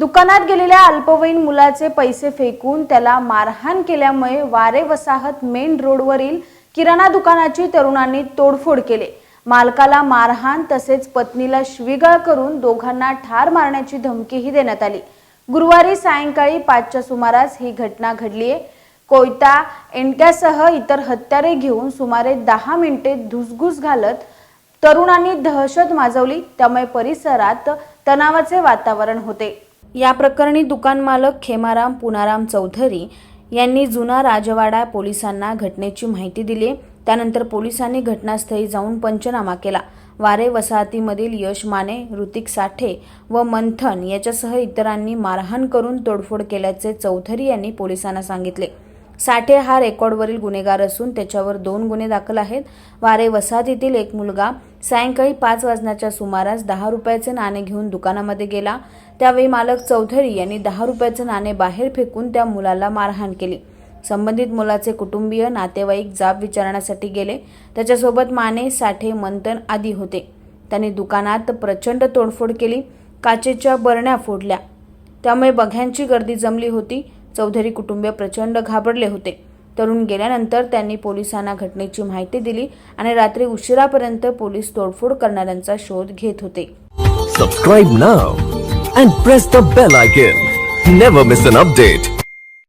दुकानात गेलेल्या अल्पवयीन मुलाचे पैसे फेकून त्याला मारहाण केल्यामुळे वारे वसाहत मेन रोडवरील किराणा दुकानाची तरुणांनी तोडफोड केले. मालकाला मारहाण तसेच पत्नीला शिवीगाळ करून दोघांना ठार मारण्याची धमकीही देण्यात आली. गुरुवारी सायंकाळी पाचच्या सुमारास ही घटना घडली आहे. कोयता एंट्यासह इतर हत्यारे घेऊन सुमारे दहा मिनिटे धुसघूस घालत तरुणांनी दहशत माजवली. त्यामुळे परिसरात तणावाचे वातावरण होते. या प्रकरणी दुकान मालक खेमाराम पुनाराम चौधरी यांनी जुना राजवाडा पोलिसांना घटनेची माहिती दिली. त्यानंतर पोलिसांनी घटनास्थळी जाऊन पंचनामा केला. वारे वसाहतीमधील यश माने ऋतिक साठे व मंथन याच्यासह इतरांनी मारहाण करून तोडफोड केल्याचे चौधरी यांनी पोलिसांना सांगितले. साठे हा रेकॉर्डवरील गुन्हेगार असून त्याच्यावर दोन गुन्हे दाखल आहेत. वारे वसाहतीतील एक मुलगा सायंकाळी पाच वाजण्याच्या सुमारास दहा रुपयाचे नाणे घेऊन दुकानामध्ये गेला. त्यावेळी मालक चौधरी यांनी दहा रुपयाचे नाणे बाहेर फेकून त्या मुलाला मारहाण केली. संबंधित मुलाचे कुटुंबीय नातेवाईक जाब विचारण्यासाठी गेले. त्याच्यासोबत माने साठे मंथन आदी होते. त्यांनी दुकानात प्रचंड तोडफोड केली. काचेच्या बरण्या फोडल्या. त्यामुळे बघ्यांची गर्दी जमली होती. चौधरी कुटुंबीय प्रचंड घाबरले होते. तरुण गेल्यानंतर त्यांनी पोलिसांना घटनेची माहिती दिली आणि रात्री उशिरापर्यंत पोलीस तोडफोड करणाऱ्यांचा शोध घेत होते. Subscribe now and press the bell icon never miss an update